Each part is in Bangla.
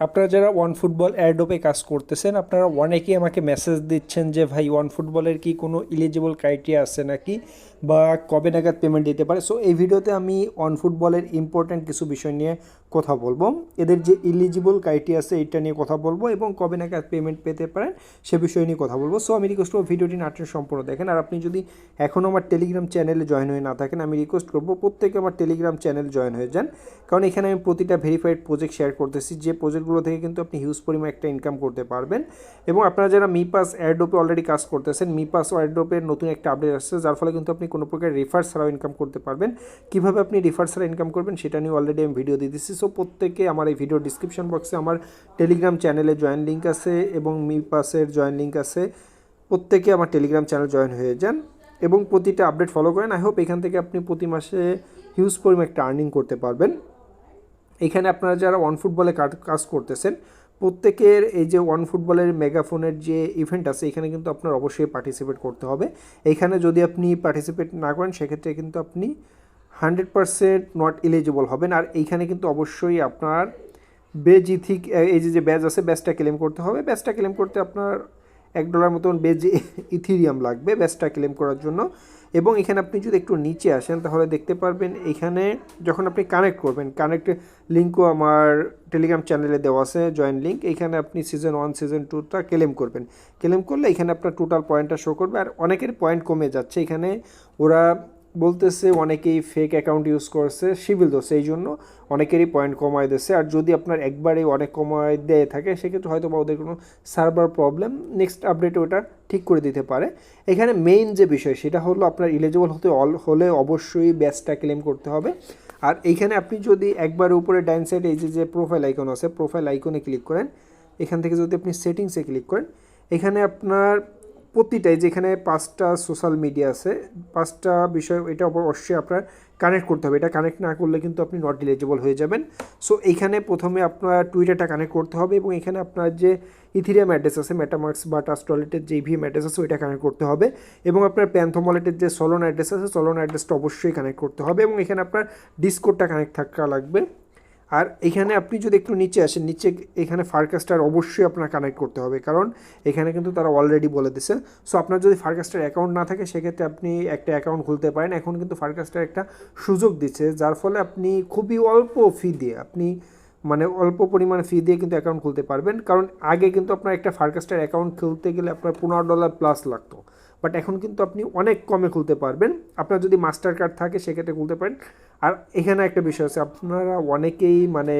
আপনারা যারা ওয়ান ফুটবল অ্যাডোপে কাজ করতেছেন, আপনারা অনেকেই আমাকে মেসেজ দিচ্ছেন যে, ভাই ওয়ান ফুটবলের কি কোনো ইলিজিবল ক্রাইটেরিয়া আছে নাকি? বা কবে নাগাদ পেমেন্ট দিতে পারে? সো এই ভিডিওতে আমি ওয়ান ফুটবলের ইম্পর্ট্যান্ট কিছু বিষয় নিয়ে কথা বলব। এদের যে ইলিজিবল ক্রাইটেরিয়া আছে, এইটা নিয়ে কথা বলব এবং কবে নাগাদ পেমেন্ট পেতে পারেন, সে বিষয় নিয়ে কথা বলব। সো আমি রিকোয়েস্ট করব ভিডিওটি নাটের সম্পূর্ণ দেখেন। আর আপনি যদি এখনও আমার টেলিগ্রাম চ্যানেলে জয়েন হয়ে না থাকেন, আমি রিকোয়েস্ট করব প্রত্যেকে আমার টেলিগ্রাম চ্যানেল জয়েন হয়ে যান। কারণ এখানে আমি প্রতিটা ভেরিফাইড প্রজেক্ট শেয়ার করতেছি। যে প্রজেক্টগুলো থেকে কিন্তু আপনি হিউজ পরিমাণ একটা ইনকাম করতে পারবেন। এবং আপনারা যারা মি পাস অ্যাডোপে অলরেডি কাজ করতেছেন মি পাস ও অ্যাডোপের নতুন একটা আপডেট আসছে, যার ফলে কিন্তু আপনি কোনো প্রকার রেফার ছাড়াও ইনকাম করতে পারবেন। কীভাবে আপনি রেফার ছাড়া ইনকাম করবেন, সেটা নিয়ে অলরেডি আমি ভিডিও দিয়ে দিচ্ছি সো প্রত্যেকে, আমার এই ভিডিও ডিসক্রিপশন বক্সে আমার টেলিগ্রাম চ্যানেলে জয়েন লিঙ্ক আছে এবং মি পাসের জয়েন লিঙ্ক আছে। প্রত্যেকে আমার টেলিগ্রাম চ্যানেল জয়েন হয়ে যান এবং প্রতিটা আপডেট ফলো করেন। আই হোপ এখান থেকে আপনি প্রতি মাসে হিউজ পরিমাণ একটা আর্নিং করতে পারবেন। এখানে আপনারা যারা ওয়ান ফুটবলে কাজ করতেছেন, প্রত্যেকের এই যে ওয়ান ফুটবলের মেগাফোনের যে ইভেন্ট আছে, এখানে কিন্তু আপনার অবশ্যই পার্টিসিপেট করতে হবে। এখানে যদি আপনি পার্টিসিপেট না করেন, সেক্ষেত্রে কিন্তু আপনি হান্ড্রেড পারসেন্ট নট এলিজিবল হবেন। আর এইখানে কিন্তু অবশ্যই আপনার বেজ ইথিক এই যে যে ব্যাজ আছে ব্যাজটা ক্লেম করতে হবে। ব্যাজটা ক্লেম করতে আপনার এক ডলার মতন বেজ ইথিরিয়াম লাগবে ব্যাজটা ক্লেম করার জন্য। এবং এখানে আপনি যদি একটু নিচে আসেন, তাহলে দেখতে পারবেন এখানে যখন আপনি কানেক্ট করবেন কানেক্ট লিঙ্কও আমার টেলিগ্রাম চ্যানেলে দেওয়া আছে জয়েন লিঙ্ক এখানে আপনি সিজন ওয়ান সিজন টুটা ক্লেম করবেন। ক্লেম করলে এখানে আপনার টোটাল পয়েন্টটা শো করবে। আর অনেকের পয়েন্ট কমে যাচ্ছে। এখানে ওরা বলতেছে, অনেকেই ফেক অ্যাকাউন্ট ইউজ করছে সিভিল দোষ এই জন্য অনেকেরই পয়েন্ট কমায় দিচ্ছে আর যদি আপনার একবারে অনেক কমায় দেয় থাকে, সেক্ষেত্রে হয়তো বা ওদের কোনো সার্ভার প্রবলেম নেক্সট আপডেটে ওটা ঠিক করে দিতে পারে। এখানে মেইন যে বিষয়, সেটা হলো আপনার ইলিজিবল হতে অল- হলে অবশ্যই ব্যাচটা ক্লেম করতে হবে। আর এইখানে আপনি যদি একবার উপরে ডাইন সাইডে এই যে যে প্রোফাইল আইকন আছে প্রোফাইল আইকনে ক্লিক করেন, এখান থেকে যদি আপনি সেটিংসে ক্লিক করেন, এখানে আপনার প্রতিটাই যেখানে পাঁচটা সোশ্যাল মিডিয়া আছে, পাঁচটা বিষয়, এটা অবশ্যই আপনার কানেক্ট করতে হবে। এটা কানেক্ট না করলে কিন্তু আপনি নট এলিজিবল হয়ে যাবেন। সো এইখানে প্রথমে আপনার টুইটারটা কানেক্ট করতে হবে এবং এখানে আপনার যে ইথিরিয়াম অ্যাড্রেস আছে মেটামার্কস বা টাস্টলেটের যে ইভিএম অ্যাড্রেস আছে, ওইটা কানেক্ট করতে হবে এবং আপনার প্যান্থোমলেটের যে সলোন অ্যাড্রেস আছে সলোন অ্যাড্রেসটা অবশ্যই কানেক্ট করতে হবে এবং এখানে আপনার ডিসকোডটা কানেক্ট থাকা লাগবে। আর এখানে আপনি যদি একটু নিচে আসেন, নিচে এখানে ফারকাস্টার অবশ্যই আপনার কানেক্ট করতে হবে, কারণ এখানে কিন্তু তারা অলরেডি বলে দিছে। সো আপনার যদি ফারকাস্টার অ্যাকাউন্ট না থাকে, সেক্ষেত্রে আপনি একটা অ্যাকাউন্ট খুলতে পারেন। এখন কিন্তু ফারকাস্টার একটা সুযোগ দিচ্ছে যার ফলে আপনি খুবই অল্প ফি দিয়ে, আপনি মানে অল্প পরিমাণে ফি দিয়ে কিন্তু অ্যাকাউন্ট খুলতে পারবেন। কারণ আগে কিন্তু আপনার একটা ফারকাস্টার অ্যাকাউন্ট খুলতে গেলে আপনার পনেরো ডলার প্লাস লাগতো। বাট এখন কিন্তু আপনি অনেক কমে খুলতে পারবেন। আপনার যদি মাস্টার কার্ড থাকে, সেক্ষেত্রে খুলতে পারেন। আর এখানে একটা বিষয় আছে, আপনারা অনেকেই মানে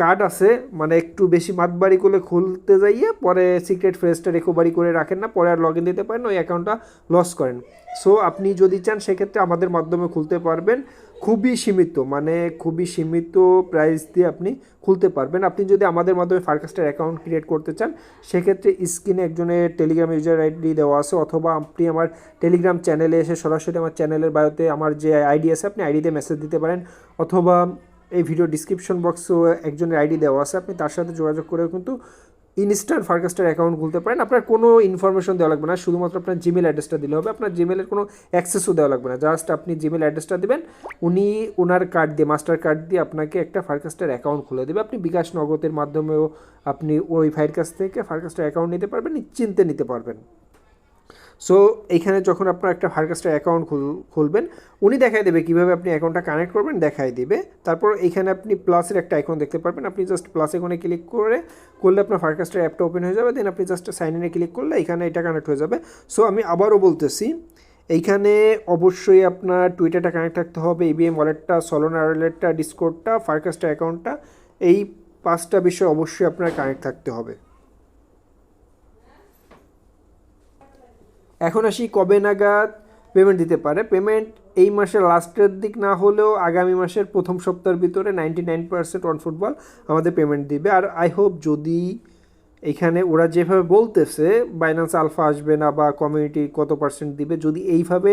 কার্ড আছে মানে একটু বেশি মাতবাড়ি করে খুলতে যাইয়ে পরে সিক্রেট ফ্রেজটা রিকভারি করে রাখেন না, পরে আর লগ ইন দিতে পারেন ওই অ্যাকাউন্টটা লস করেন। সো আপনি যদি চান, সেক্ষেত্রে আমাদের মাধ্যমে খুলতে পারবেন। খুবই সীমিত মানে খুবই সীমিত প্রাইস দিয়ে আপনি খুলতে পারবেন। আপনি যদি আমাদের মাধ্যমে ফারকাস্টার অ্যাকাউন্ট ক্রিয়েট করতে চান, সেক্ষেত্রে স্ক্রিনে একজনের টেলিগ্রাম ইউজার আইডি দেওয়া আছে, অথবা আপনি আমার টেলিগ্রাম চ্যানেলে এসে সরাসরি আমার চ্যানেলের বায়োতে আমার যে আইডি আছে, আপনি আইডিতে মেসেজ দিতে পারেন, অথবা এই ভিডিও ডিসক্রিপশন বক্সেও একজনের আইডি দেওয়া আছে, আপনি তার সাথে যোগাযোগ করেও কিন্তু ইনস্ট্যান্ট ফার্কাস্টার অ্যাকাউন্ট খুলতে পারেন। আপনার কোনো ইনফরমেশন দেওয়া লাগবে না, শুধুমাত্র আপনার জিমেল অ্যাড্রেসটা দিলে হবে। আপনার জিমেলের কোনো অ্যাক্সেসও দেওয়া লাগবে না। জাস্ট আপনি জিমেল অ্যাড্রেসটা দেবেন, উনি ওনার কার্ড দিয়ে মাস্টার কার্ড দিয়ে আপনাকে একটা ফার্কাস্টার অ্যাকাউন্ট খুলে দেবে। আপনি বিকাশ নগদের মাধ্যমেও আপনি ওই ফাইয়ের কাছ থেকে ফার্কাস্টার অ্যাকাউন্ট নিতে পারবেন, নিশ্চিন্তে নিতে পারবেন। সো এইখানে যখন আপনার একটা ফারকাস্টার অ্যাকাউন্ট খুলবেন, উনি দেখাই দেবে কীভাবে আপনি অ্যাকাউন্টটা কানেক্ট করবেন দেখাই দেবে। তারপর এইখানে আপনি প্লাসের একটা আইকন দেখতে পারবেন। আপনি জাস্ট প্লাস এখানে ক্লিক করে, করলে আপনার ফারকাস্টার অ্যাপটা ওপেন হয়ে যাবে। দেন আপনি জাস্ট সাইন ইনে ক্লিক করলে এখানে এটা কানেক্ট হয়ে যাবে। সো আমি আবারও বলতেছি এইখানে অবশ্যই আপনার টুইটারটা কানেক্ট থাকতে হবে ইবিএম ওয়ালেটটা সলোনার ওয়ালেটটা ডিসকোডটা ফারকাস্টার অ্যাকাউন্টটা এই পাঁচটা বিষয় অবশ্যই আপনার কানেক্ট থাকতে হবে। এখন আসি কবে নাগাদ পেমেন্ট দিতে পারে। পেমেন্ট এই মাসের লাস্টের দিক না হলেও আগামী মাসের প্রথম সপ্তাহের ভিতরে ninety nine percent on football আমাদের পেমেন্ট দিবে। আর আই হোপ যদি এখানে ওরা যেভাবে বলতেছে বাইন্যান্স আলফা আসবে না বা কমিউনিটি কত পার্সেন্ট দিবে, যদি এইভাবে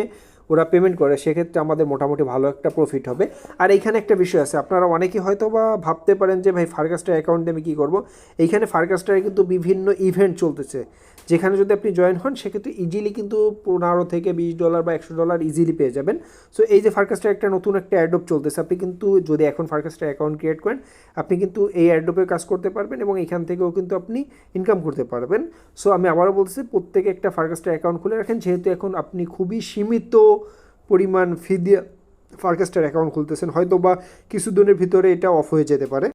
ওরা পেমেন্ট করে, সেক্ষেত্রে আমাদের মোটামুটি ভালো একটা প্রফিট হবে। আর এইখানে একটা বিষয় আছে, আপনারা অনেকেই হয়তো বা ভাবতে পারেন যে, ভাই ফার্কাস্টার অ্যাকাউন্টে আমি কী করব? এইখানে ফার্কাস্টারে কিন্তু বিভিন্ন ইভেন্ট চলতেছে। যেখানে যদি আপনি জয়েন হন, সেক্ষেত্রে ইজিলি কিন্তু পনেরো থেকে বিশ ডলার বা একশো ডলার ইজিলি পেয়ে যাবেন। সো এই যে ফার্কাস্টার একটা নতুন একটা অ্যাডোপ চলতেছে, আপনি কিন্তু যদি এখন ফার্কাস্টার অ্যাকাউন্ট ক্রিয়েট করেন, আপনি কিন্তু এই অ্যাডোপে কাজ করতে পারবেন এবং এখান থেকেও কিন্তু আপনি ইনকাম করতে পারবেন। সো আমি আবারও বলছি প্রত্যেকে একটা ফার্কাস্টার অ্যাকাউন্ট খুলে রাখেন, যেহেতু এখন আপনি খুবই সীমিত পরিমাণ ফি দিয়ে ফার্কাস্টার অ্যাকাউন্ট খুলতেছেন হয়তো বা কিছুদিনের ভিতরে এটা অফ হয়ে যেতে পারে।